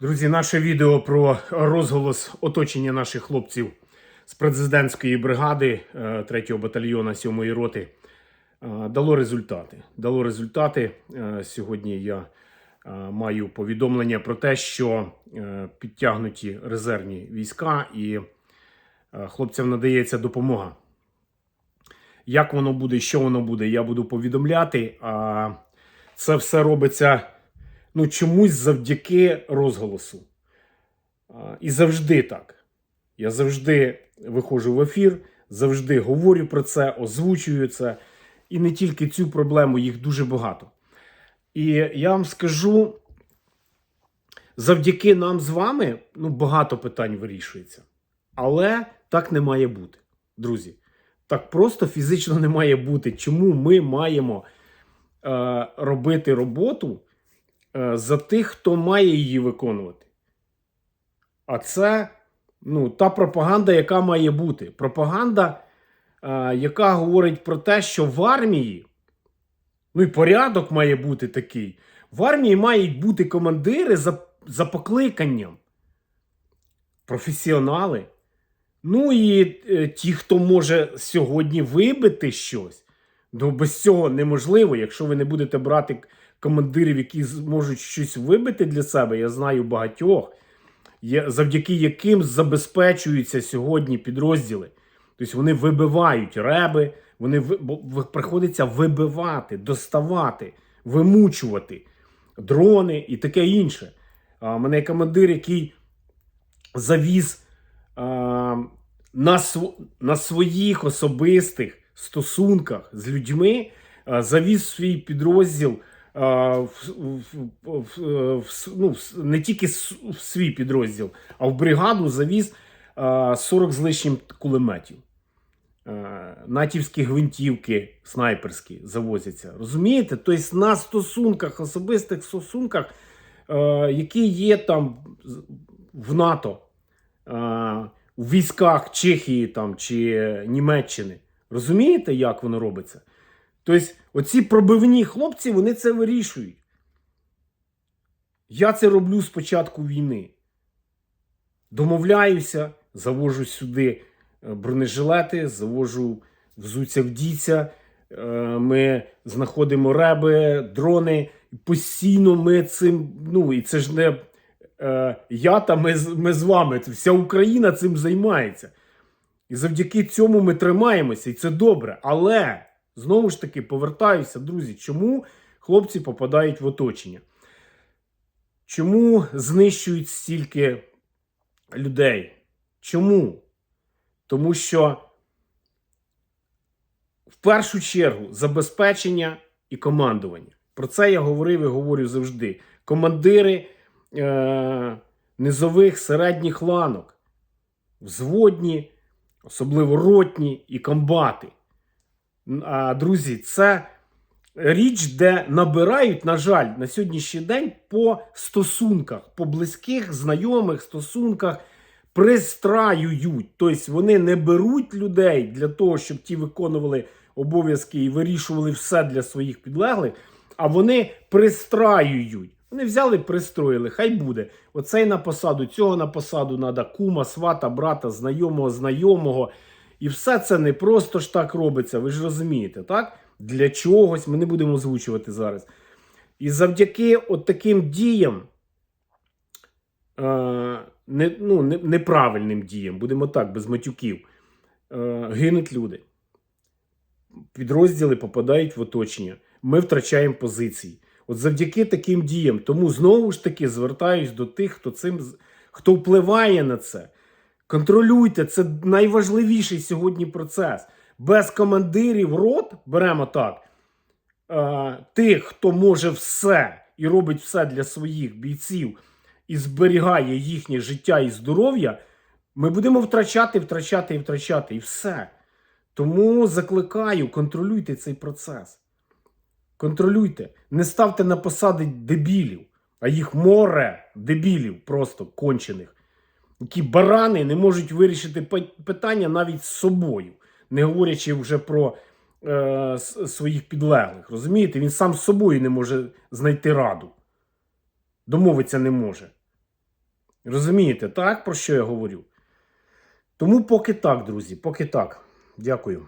Друзі, наше відео про розголос оточення наших хлопців з президентської бригади 3-го батальйона 7-ї роти е, дало результати. Дало результати. Е, Сьогодні я е, маю повідомлення про те, що е, підтягнуті резервні війська і е, хлопцям надається допомога. Як воно буде, що воно буде, я буду повідомляти. Це все робиться ну, чомусь завдяки розголосу. І завжди так. Я завжди виходжу в ефір, завжди говорю про це, озвучую це. І не тільки цю проблему, їх дуже багато. І я вам скажу, завдяки нам з вами ну, багато питань вирішується. Але так не має бути, друзі. Так просто фізично не має бути. Чому ми маємо е, робити роботу за тих, хто має її виконувати? А це ну, та пропаганда, яка має бути. Пропаганда, е, яка говорить про те, що в армії, ну і порядок має бути такий. В армії мають бути командири за, за покликанням. Професіонали. Ну і е, ті, хто може сьогодні вибити щось, ну без цього неможливо. Якщо ви не будете брати командирів, які зможуть щось вибити для себе, я знаю багатьох, завдяки яким забезпечуються сьогодні підрозділи. Тобто вони вибивають реби, вони бо приходиться вибивати, доставати, вимучувати дрони і таке інше. У мене командир, який завіз а, на, на своїх особистих стосунках з людьми, а, завіз свій підрозділ ну, не тільки в свій підрозділ, а в бригаду завіз 40 з лишнім кулеметів. Натівські гвинтівки снайперські завозяться. Розумієте? Тобто на стосунках, особистих стосунках, які є там в НАТО, у військах Чехії там, чи Німеччини. Розумієте, як воно робиться? Тобто, оці пробивні хлопці, вони це вирішують. Я це роблю з початку війни. Домовляюся, завожу сюди е, бронежилети, завожу взуться вдіться. Е, Ми знаходимо реби, дрони. Постійно ми цим. Ну, і це ж не е, я та ми, ми з вами. Вся Україна цим займається. І завдяки цьому ми тримаємося, і це добре. Але знову ж таки повертаюся, друзі, чому хлопці попадають в оточення? Чому знищують стільки людей? Чому? Тому що в першу чергу забезпечення і командування. Про це я говорив і говорю завжди. Командири е- низових середніх ланок, взводні, особливо ротні і комбати. Друзі, це річ, де набирають, на жаль, на сьогоднішній день по стосунках, по близьких, знайомих стосунках пристраюють. Тобто вони не беруть людей для того, щоб ті виконували обов'язки і вирішували все для своїх підлеглих, а вони пристраюють. Вони взяли, пристроїли, хай буде. Оцей на посаду, цього на посаду треба кума, свата, брата, знайомого, знайомого. І все це не просто ж так робиться, ви ж розумієте, так? Для чогось ми не будемо озвучувати зараз. І завдяки от таким діям, е, не, ну, не, неправильним діям, будемо так, без матюків, е, гинуть люди. Підрозділи попадають в оточення. Ми втрачаємо позиції. От завдяки таким діям. Тому знову ж таки звертаюсь до тих, хто цим хто впливає на це. Контролюйте, це найважливіший сьогодні процес. Без командирів рот, беремо так, е, тих, хто може все і робить все для своїх бійців і зберігає їхнє життя і здоров'я, ми будемо втрачати, втрачати і втрачати, і все. Тому закликаю, контролюйте цей процес. Контролюйте. Не ставте на посади дебілів, а їх море дебілів просто кончених. Які барани не можуть вирішити питання навіть з собою, не говорячи вже про е, своїх підлеглих. Розумієте, він сам з собою не може знайти раду. Домовитися не може. Розумієте, так, про що я говорю? Тому поки так, друзі, поки так. Дякую.